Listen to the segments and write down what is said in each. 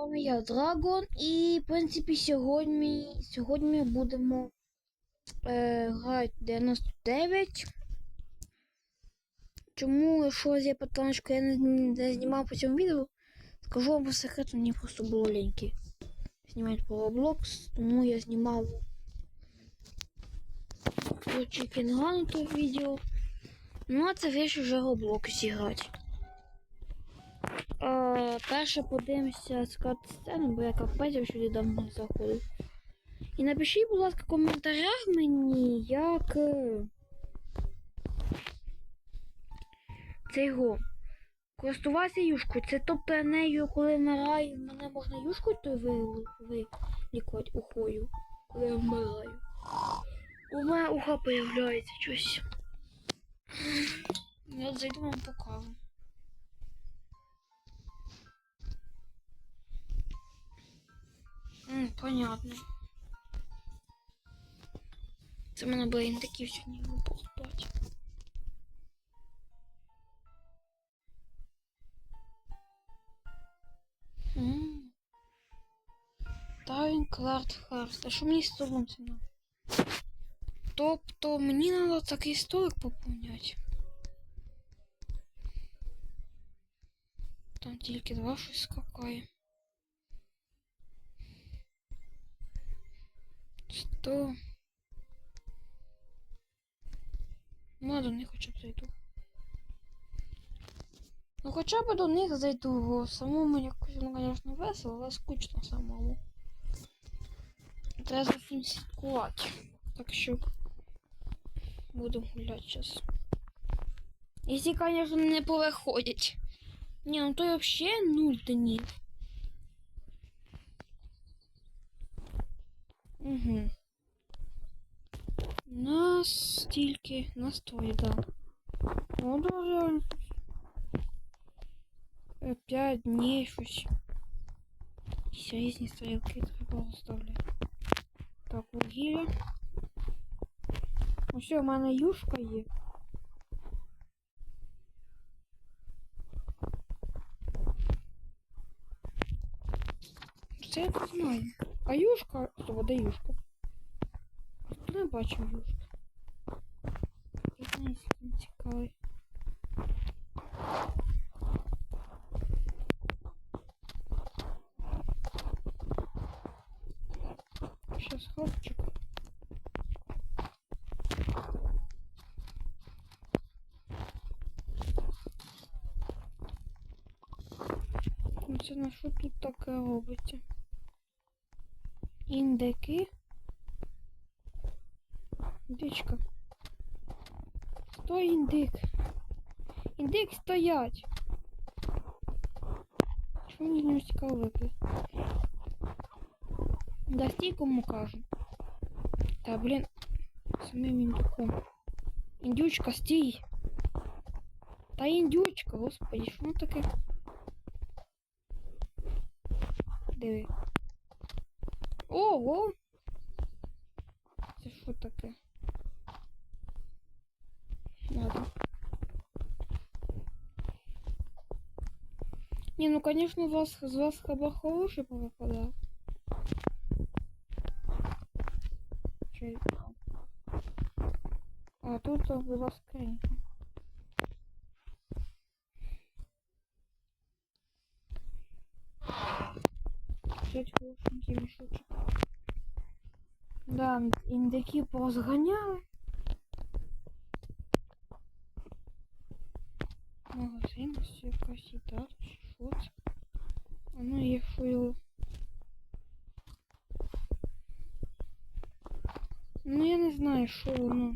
вами я Драгон, і в принципі сьогодні, сьогодні ми будемо е, грати 99. Чому, якщо є питання, я не, не знімав по цьому відео, скажу вам по секрету, мені просто було ліньки знімати по Roblox, тому я знімав Chicken Run то відео. Ну, а це вирішив вже Roblox зіграти. Е, перше подивимося скат сцену, бо я капець сюди давно не заходив. І напишіть, будь ласка, в коментарях мені, як е, це його. Користуватися юшкою. Це тобто нею, коли вмираю, мене можна юшкою то ви, вилікувати ухою, коли я вмираю. У мене уха появляється щось. Я зайду вам покажу. Понятно. Це мене були індиків сьогодні поступати. М. Тайн Клард Харст. А що мені з столом це надо? Тобто мені треба такий столик поповняти. Там тільки два щось скакає. Сто. Ну, до них хоча б зайду. Ну хоча б до них зайду, бо самому якось, ну, звісно, весело, але скучно самому. Треба за всім слідкувати. Так що будемо гуляти зараз. Якщо, звісно, не повиходять. Ні, ну то взагалі нуль то ні. Угу. Нас тільки настрої, да. Ну, да, реально. Е, П'ять днів щось. Якісь різні стрілки треба розставляти. Так, вугілля. Ось у мене юшка є. Це я не знаю. А юшка. Стоп, де юшка? Не бачив юшку? Сейчас хлопчик. Це на що тут таке робиться? Індики. Індичка. Стой, індик. Індик стоять. Чому мені не цікаво випити? Да стій кому кажу. Та блін. Самим індюком. Індючка, стій. Та індючка, господи, що воно таке? Диви. Ого! Це що таке? Ладно. Не, ну конечно, у вас, з вас хабар хороший повипадав. Чи... А тут у вас скринька. П'ять хорошенький мішочок. Да, індики порозганяли. Магазин, ось якась їда, чи що це? А ну є фойл. Ну я не знаю, що воно.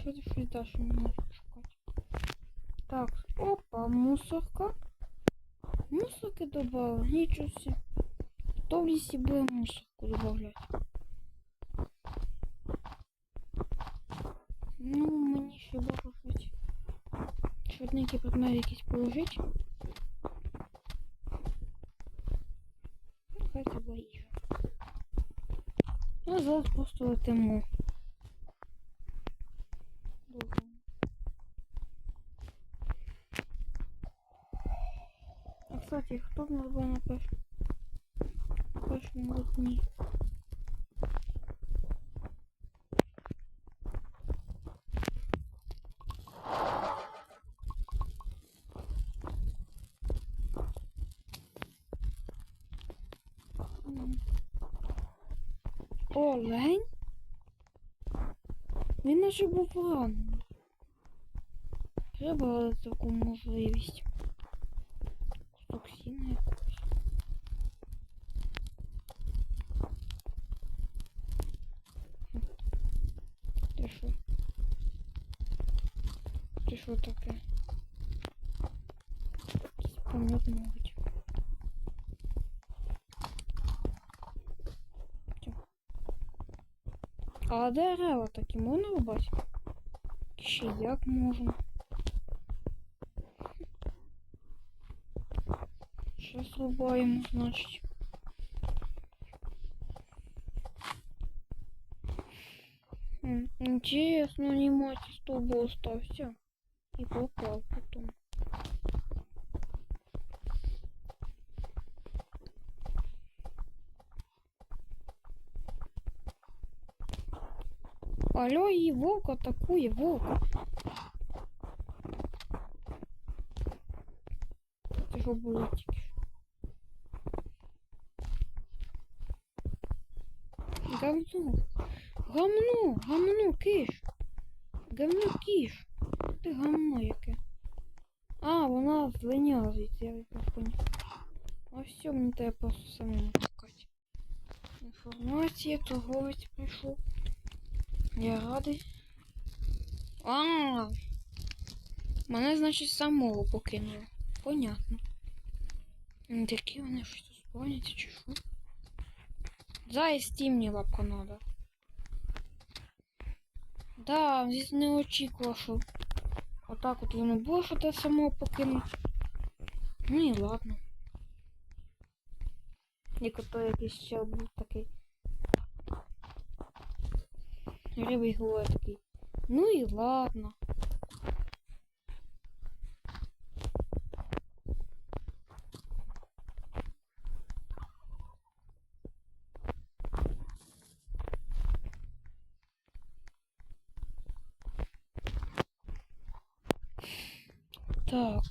Що це фільта, що не можу шукати? Так, опа, мусорка. Мусорки добавил, ничего себе. Кто в лесе будет мусорку добавлять? Ну, мені ще бахать. Швидненький предмет якийсь положить. Хай це була їжа. А зараз просто летимо. Кстати, хто в нас на першому? На першому дні. М. О, лень? Він наче був поранений. Треба таку можливість. Помет мабуть. Тьо. А дерева такі можна рубати? Ще як можна? Сейчас рубаємо, значить. М, Интересно, не мать из того остался. И попал потом. Алло, и волк атакует, волк. Ты что, булочки? Говно. Гамно, гамно, киш. Гамно киш. Ти гамно яке. А, вона злиняла звідси, я понял. А все, мені треба просто самому шукати. Інформація, торговець прийшов. Я радий. А, мене, значить, самого покинули. Понятно. Такі вони щось тут спавняться чи що? Зай мені лапка надо. Да, здесь не очікував, що отак от воно було, що те самого покинуть. Ну і ладно. Як якийсь ще був такий. Рибий голови. Ну і ладно. Так.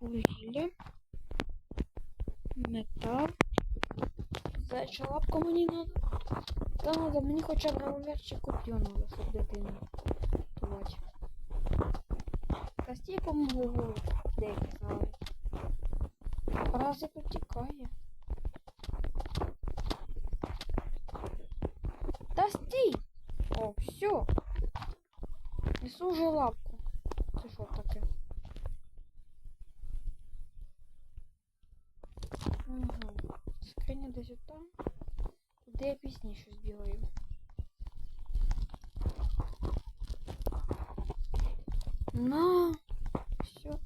Вугілля. Метал. Зайча лапка мені надо. Та надо, мені хоча б револьвер чи коп'ю надо, щоб дитину тувати. Кості помогли деякі знали. Паразит утікає. Та стій! О, все. Несу вже лапку. Це що таке? Угу. Скриня десь там. Туди я пізніше збігаю. На! Все.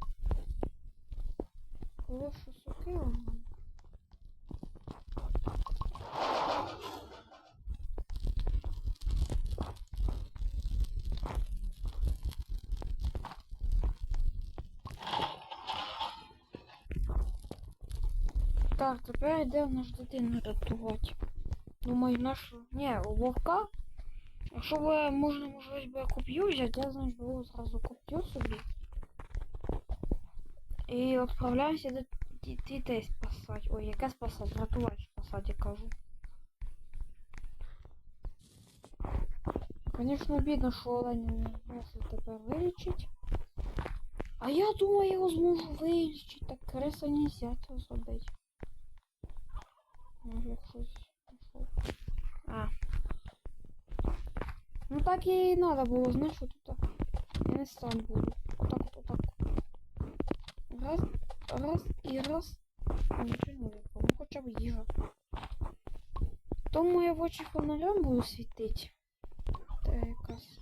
Сокира. в мене. Так, тепер йде наш дитину рятувати. Думаю, нашу. Ні, у вовка. Якщо ви можна можливість би коп'ю взяти, я значить беру зразу коп'ю собі. І відправляюся до ді- дітей спасати. Ой, яке спасати? Рятувати спасати, я кажу. Конечно, обидно, що оленя не можу тепер вилічити. А я думаю, я його зможу вилічити. Так криса нельзя це зробити. Може щось пішло. А. Ну так і надо було, знаєш, що тут. Я не сам буду. Так, от, так. Раз, раз і раз. А, Нічого не випало. Ну хоча б їжа. Тому я в очі фонарем буду світити. Та якась.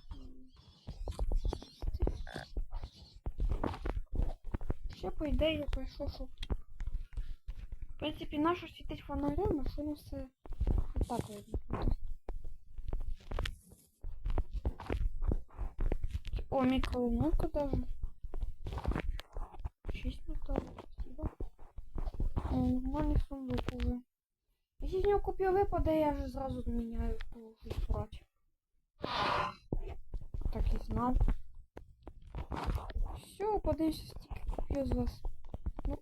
Ще по ідеї пройшов, що. В принципі, нащо світить фонарем, якщо не все отак видно. О, микроволновка даже. 6 метров. Спасибо. О, нормальний сундук уже. Якщо з нього копія випаде, я вже зразу міняю положу брати. Так і знав. Все, подивимося, стільки копію з вас. Ну.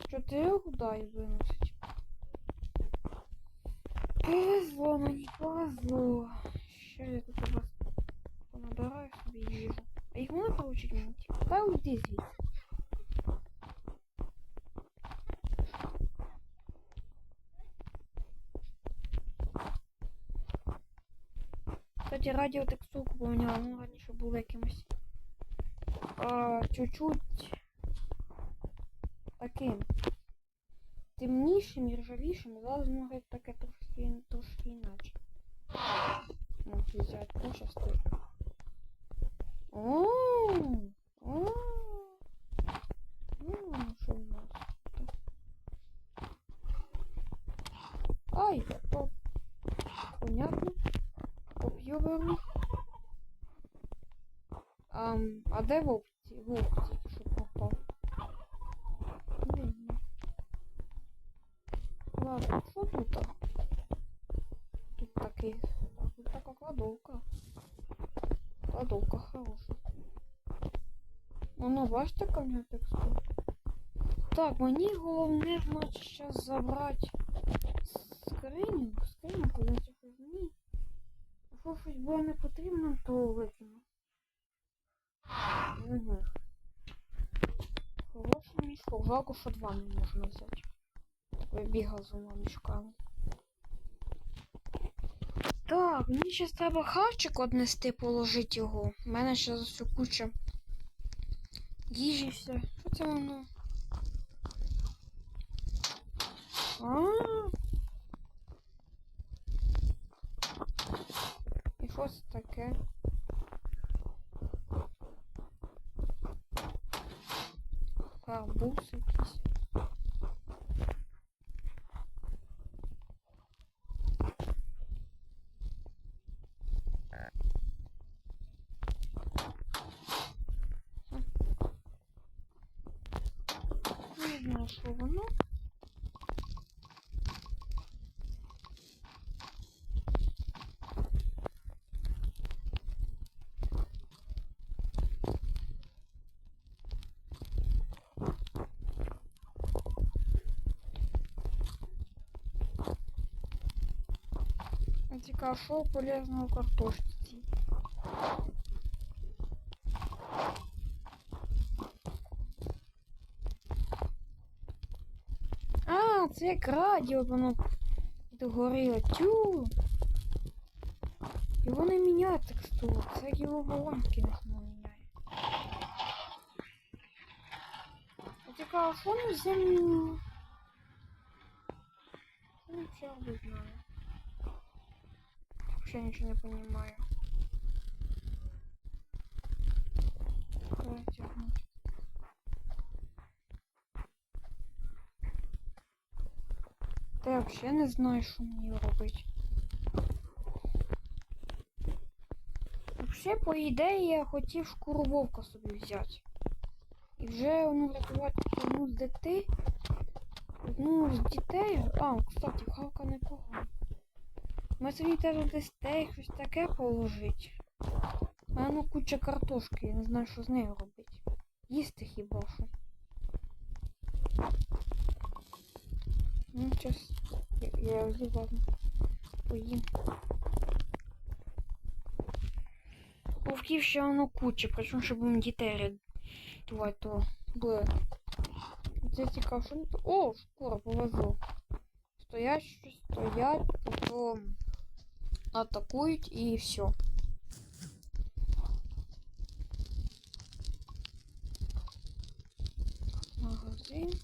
З чотирьох дай виносить. Повезло мені, повезло. Що я тут у вас понабираю собі їжу. А їх можна получить мені? Та уйди звідси. Кстати, радіотекстурку поміняла, ну раніше було якимось чуть-чуть таким темнішим і ржавішим, зараз геть таке трошки, трошки іначе. Ну, взяти, ну, щас ти. О, о, ну, що в нас? Ай, то понятно. Коп'ю беру. Ам, а де вовк? ці- Вовк тільки що пропав? Не видно. Ладно, що тут? а? Тут такий. Тут така кладовка. Кладовка хороша. Воно бачите, в нього? Так, мені головне, значить, зараз забрати скриню. Скриню, куди це ні. Якщо щось буде не потрібно, то викину. Угу. Хороший мішок. Жалко, що два не можна взяти. Вибігав з двома мішками. Так, мені зараз треба хавчик однести, положити його. У мене зараз все куча їжі все. Що це воно? А. І що це таке? Арбуз якийсь. Не знаю, що воно. Цікаво, полезного в картошці це як радіо, воно догоріло. Тю. Його не міняє текстуру, це як його балонки не міняє. Цікаво, що землю? Я нічого не знаю. Вообще ничего не понимаю. Вообще не знаю, що мені робити. Вообще, по ідеї, я хотів шкуру вовка собі взяти. І вже ну, врятувати одну з дітей. Одну з дітей. А, кстати, хавка непогана. Ми собі теж десь стейк, щось таке положить. А ну куча картошки, я не знаю, що з нею робити. Їсти хіба що. Ну, зараз я, його ладно. Поїм. Вовків ще воно куча, причому щоб їм дітей рятувати, то буде. Це цікаво, що не то. О, скоро повезло. Стоять, щось стоять, потім атакують і все. Магазин.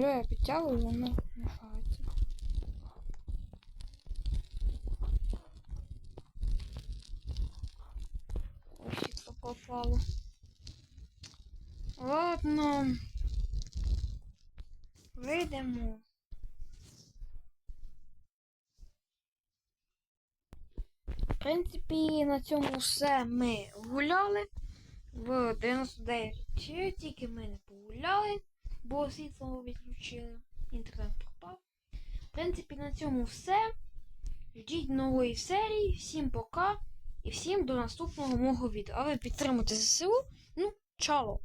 Алло, я підтягую, воно мішається. Ось що попало. Ладно. Вийдемо. В принципі, на цьому все ми гуляли. В 99 тільки ми не погуляли, бо світло відключили, інтернет пропав. В принципі, на цьому все. Ждіть нової серії. Всім пока і всім до наступного мого відео. А ви підтримуйте ЗСУ. Ну, чао!